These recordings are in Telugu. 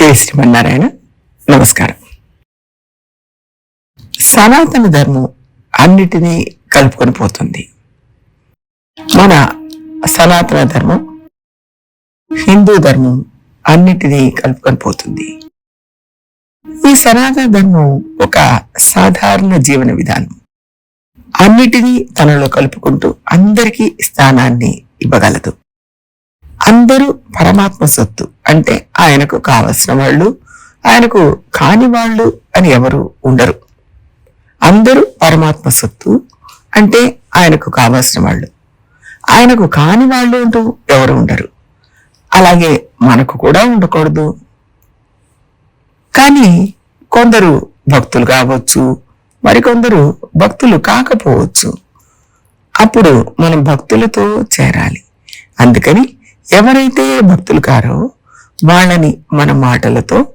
జై శ్రీమన్నారాయణ నమస్కారం. సనాతన ధర్మం అన్నిటినీ కలుపుకొని పోతుంది. మన సనాతన ధర్మం హిందూ ధర్మం అన్నిటినీ కలుపుకొని పోతుంది. ఈ సనాతన ధర్మం ఒక సాధారణ జీవన విధానం. అన్నిటినీ తనలో కలుపుకుంటూ అందరికీ స్థానాన్ని ఇవ్వగలదు. అందరూ పరమాత్మ సొత్తు. అంటే ఆయనకు కావలసిన వాళ్ళు ఆయనకు కాని వాళ్ళు అని ఎవరు ఉండరు. అందరూ పరమాత్మ సొత్తు. అంటే ఆయనకు కావలసిన వాళ్ళు. ఆయనకు కాని వాళ్ళు అంటూ ఎవరు ఉండరు. అలాగే మనకు కూడా ఉండకూడదు. కానీ కొందరు భక్తులు కావచ్చు మరికొందరు భక్తులు కాకపోవచ్చు. అప్పుడు మనం భక్తులతో చేరాలి. అందుకని ఎవరైతే భక్తులు కారో వాళ్ళని మన మాటలతో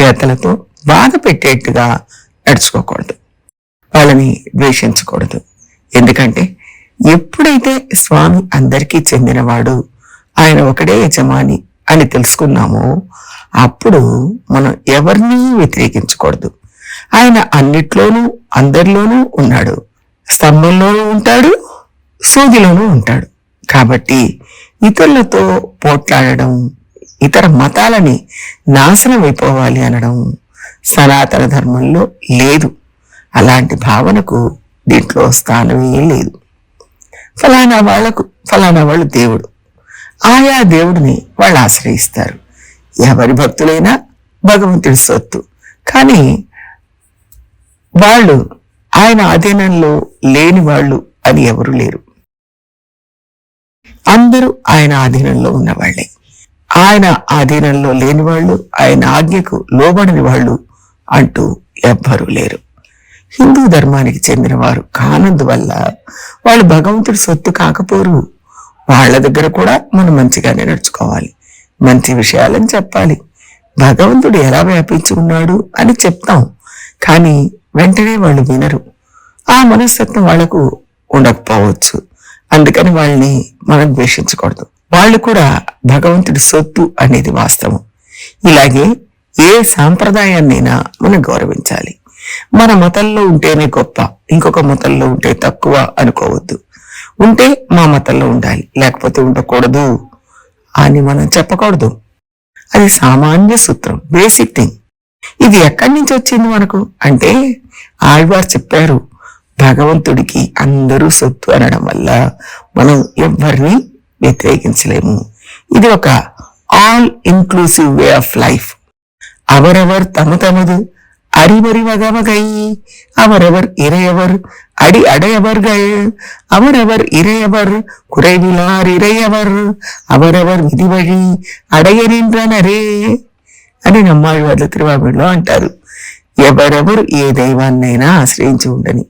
చేతలతో బాధ పెట్టేట్టుగా నడుచుకోకూడదు. వాళ్ళని ద్వేషించకూడదు. ఎందుకంటే ఎప్పుడైతే స్వామి అందరికీ చెందినవాడు ఆయన ఒకడే యజమాని అని తెలుసుకున్నామో అప్పుడు మనం ఎవరిని వ్యతిరేకించకూడదు. ఆయన అన్నిట్లోనూ అందరిలోనూ ఉన్నాడు. స్తంభంలోనూ ఉంటాడు సూదిలోనూ ఉంటాడు. కాబట్టి ఇతరులతో పోట్లాడడం ఇతర మతాలని నాశనం అయిపోవాలి అనడం సనాతన ధర్మంలో లేదు. అలాంటి భావనకు దీంట్లో స్థానమే లేదు. ఫలానా వాళ్ళకు ఫలానా వాళ్ళు దేవుడు. ఆయా దేవుడిని వాళ్ళు ఆశ్రయిస్తారు. ఎవరి భక్తులైనా భగవంతుడి సొత్తు. కానీ వాళ్ళు ఆయన ఆధీనంలో లేని వాళ్ళు అని ఎవరు లేరు. అందరూ ఆయన ఆధీనంలో ఉన్నవాళ్ళే ఆయన ఆధీనంలో లేని వాళ్ళు ఆయన ఆజ్ఞకు లోబడని వాళ్ళు అంటూ ఎవ్వరూ లేరు. హిందూ ధర్మానికి చెందిన వారు కానందువల్ల వాళ్ళు భగవంతుడి సొత్తు కాకపోరు. వాళ్ళ దగ్గర కూడా మనం మంచిగానే నడుచుకోవాలి. మంచి విషయాలని చెప్పాలి. భగవంతుడు ఎలా వ్యాపించి ఉన్నాడు అని చెప్తాం. కానీ వెంటనే వాళ్ళు వినరు. ఆ మనస్తత్వం వాళ్ళకు ఉండకపోవచ్చు. అందుకని వాళ్ళని మనం ద్వేషించకూడదు. వాళ్ళు కూడా భగవంతుడి సొత్తు అనేది వాస్తవం. ఇలాగే ఏ సాంప్రదాయాన్నైనా మనం గౌరవించాలి. మన మతంలో ఉంటేనే గొప్ప ఇంకొక మతంలో ఉంటే తక్కువ అనుకోవద్దు. ఉంటే మా మతంలో ఉండాలి లేకపోతే ఉండకూడదు అని మనం చెప్పకూడదు. అది సామాన్య సూత్రం బేసిక్ థింగ్. ఇది ఎక్కడి నుంచి వచ్చింది మనకు? అంటే ఆళ్వారు చెప్పారు భగవంతుడికి అందరూ సొత్తు అనడం వల్ల మనం ఎవరిని వ్యతిరేకించలేము. ఇది ఒక all inclusive way of life. அவரவர் தம தமது அறிவறிவகமகை அவரவர் இறையவர் அடி அடையவர்கள் அவரவர் இறையவர் ఇరయవర్ இறையவர் அவரவர் விதி வழி அடைய నింద్రనరే అని నమ్మాళ్ళు వాళ్ళు తిరువాబడిలో అంటారు. ఎవరెవరు ఏ దైవాన్నైనా ఆశ్రయించి ఉండని.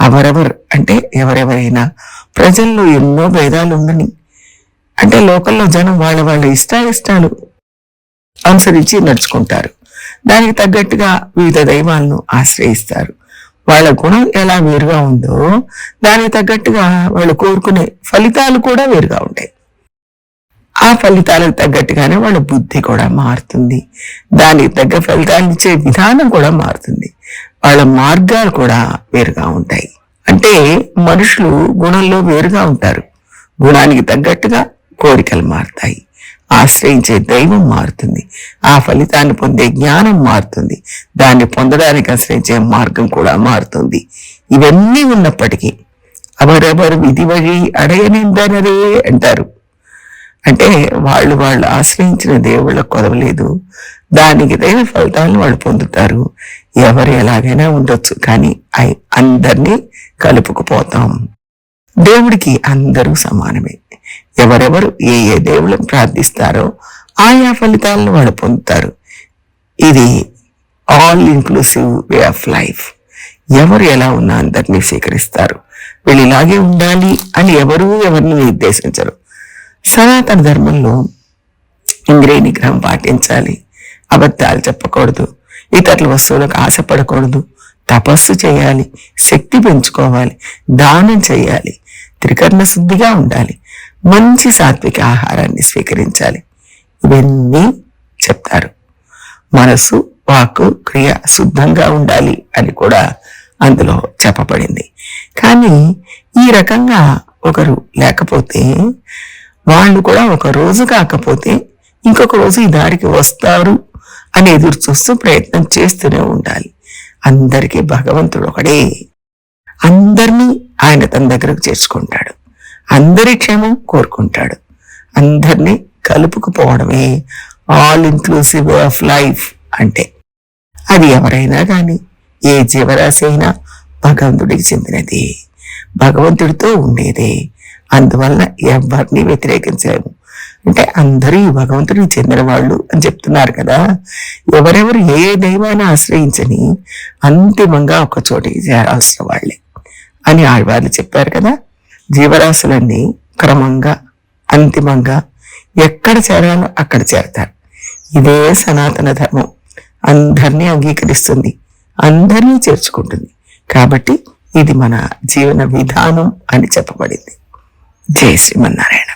అవరెవర్ అంటే ఎవరెవరైనా. ప్రజల్లో ఎన్నో భేదాలు ఉండని అంటే లోకల్లో జనం వాళ్ళ వాళ్ళ ఇష్టాయిష్టాలు అనుసరించి నడుచుకుంటారు. దానికి తగ్గట్టుగా వివిధ దైవాలను ఆశ్రయిస్తారు. వాళ్ళ గుణం ఎలా వేరుగా ఉందో దానికి తగ్గట్టుగా వాళ్ళు కోరుకునే ఫలితాలు కూడా వేరుగా ఉంటాయి. ఆ ఫలితాలకు తగ్గట్టుగానే వాళ్ళ బుద్ధి కూడా మారుతుంది. దానికి తగ్గ ఫలితాలు ఇచ్చే విధానం కూడా మారుతుంది. వాళ్ళ మార్గాలు కూడా వేరుగా ఉంటాయి. అంటే మనుషులు గుణంలో వేరుగా ఉంటారు. గుణానికి తగ్గట్టుగా కోరికలు మారుతాయి. ఆశ్రయించే దైవం మారుతుంది. ఆ ఫలితాన్ని పొందే జ్ఞానం మారుతుంది. దాన్ని పొందడానికి ఆశ్రయించే మార్గం కూడా మారుతుంది. ఇవన్నీ ఉన్నప్పటికీ అవరెవరు విధి వഴി అడగనిందనరే అంటారు. అంటే వాళ్ళు వాళ్ళు ఆశ్రయించిన దేవుళ్ళకు కొదవలేదు దానికి తగిన ఫలితాలను వాళ్ళు పొందుతారు. ఎవరు ఎలాగైనా ఉండొచ్చు కానీ అయి అందరినీ కలుపుకుపోతాం. దేవుడికి అందరూ సమానమే. ఎవరెవరు ఏ ఏ దేవుళ్ళని ప్రార్థిస్తారో ఆయా ఫలితాలను వాళ్ళు పొందుతారు. ఇది all inclusive way of life ఎవరు ఎలా ఉన్నా అందరినీ స్వీకరిస్తారు. వీళ్ళు ఇలాగే ఉండాలి అని ఎవరూ ఎవరిని నిర్దేశించరు. సనాతన ధర్మంలో ఇంద్రియ నిగ్రహం పాటించాలి. అబద్ధాలు చెప్పకూడదు. ఇతరుల వస్తువులకు ఆశపడకూడదు. తపస్సు చేయాలి. శక్తి పెంచుకోవాలి. దానం చేయాలి. త్రికరణ శుద్ధిగా ఉండాలి. మంచి సాత్విక ఆహారాన్ని స్వీకరించాలి. ఇవన్నీ చెప్తారు. మనసు వాక్కు క్రియ శుద్ధంగా ఉండాలి అని కూడా అందులో చెప్పబడింది. కానీ ఈ రకంగా ఒకరు లేకపోతే వాళ్ళు కూడా ఒక రోజు కాకపోతే ఇంకొక రోజు ఈ దారికి వస్తారు అని ఎదురు చూస్తూ ప్రయత్నం చేస్తూనే ఉండాలి. అందరికీ భగవంతుడు ఒకడే. అందరినీ ఆయన తన దగ్గరకు చేర్చుకుంటాడు. అందరి క్షేమం కోరుకుంటాడు. అందరినీ కలుపుకుపోవడమే ఆల్ ఇన్క్లూసివ్ ఆఫ్ లైఫ్ అంటే. అది ఎవరైనా కానీ ఏ జీవరాశి అయినా భగవంతుడికి చెందినది. భగవంతుడితో ఉండేదే. అందువల్ల ఎవరిని వ్యతిరేకించాము అంటే అందరూ ఈ భగవంతుడికి చెందిన వాళ్ళు అని చెప్తున్నారు కదా. ఎవరెవరు ఏ దైవాన్ని ఆశ్రయించని అంతిమంగా ఒక చోటికి చేరాల్సిన వాళ్ళే అని ఆడవాళ్ళు చెప్పారు కదా. జీవరాశులన్నీ క్రమంగా అంతిమంగా ఎక్కడ చేరాలో అక్కడ చేరతారు. ఇదే సనాతన ధర్మం. అందరినీ అంగీకరిస్తుంది. అందరినీ చేర్చుకుంటుంది. కాబట్టి ఇది మన జీవన విధానం అని చెప్పబడింది. జయ శ్రీమన్నారాయణ.